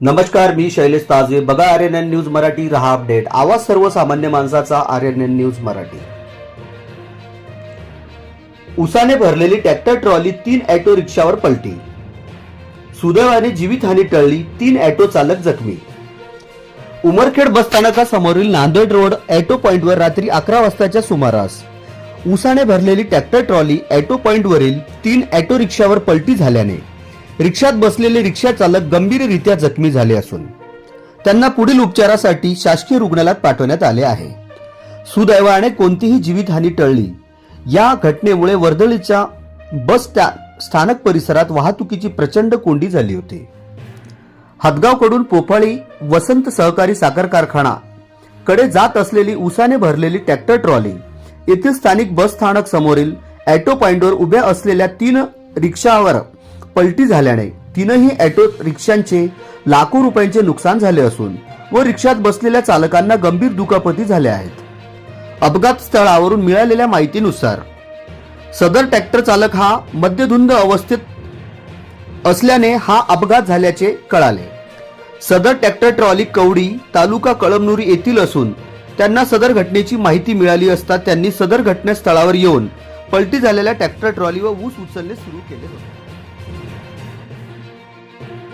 नमस्कार मी शैलेश ताजे. बघा R N N news Marathi रहा अपडेट. आवाज सर्वसामान्य माणसाचा R N N news Marathi. उसाने भरलेली ट्रॅक्टर ट्रॉली तीन ॲटो रिक्षावर पलटी. सुदैवाने जीवितहानी टळली तीन ॲटो चालक जखमी. उमरखेड बसस्थानकासमोरील नांदेड रोड ॲटो पॉइंटवर रात्री अकरा वाजताच्या सुमारास उसाने भरलेली ट्रॅक्टर ट्रॉली ॲटो पॉइंटवरील तीन ॲटो रिक्षावर पलटी झाल्याने रिक्षात बसलेले रिक्षा चालक गंभीररित्या जखमी झाले असून त्यांना पुढील उपचारासाठी शासकीय रुग्णालयात पाठवण्यात आले आहे. सुदैवाने कोणतीही जीवितहानी टळली. या घटनेमुळे वर्दळीच्या बस स्टॅ स्थानक परिसरात वाहतुकीची प्रचंड कोंडी झाली होती. हदगावकडून पोफाळी वसंत सहकारी साखर कारखाना कडे जात असलेली उसाने भरलेली ट्रॅक्टर ट्रॉली येथील स्थानिक बस स्थानक समोरील ॲटो पॉइंटवर उभ्या असलेल्या तीन रिक्षावर पलटी झाल्याने तीनही ऑटो रिक्षांचे लाखो रुपयांचे नुकसान झाले असून व रिक्षात बसलेल्या चालकांना गंभीर दुखापती झाल्या आहेत. अपघात स्थळावरून मिळालेल्या माहितीनुसार सदर ट्रॅक्टर चालक हा मद्यधुंद अवस्थेत असल्याने हा अपघात झाल्याचे कळाले. सदर ट्रॅक्टर ट्रॉली कवडी तालुका कळमनुरी येथील असून त्यांना सदर घटनेची माहिती मिळाली असता त्यांनी सदर घटनास्थळावर येऊन पलटी झालेल्या ट्रॅक्टर ट्रॉली व ऊस उचलणे सुरू केले होते. Thank you.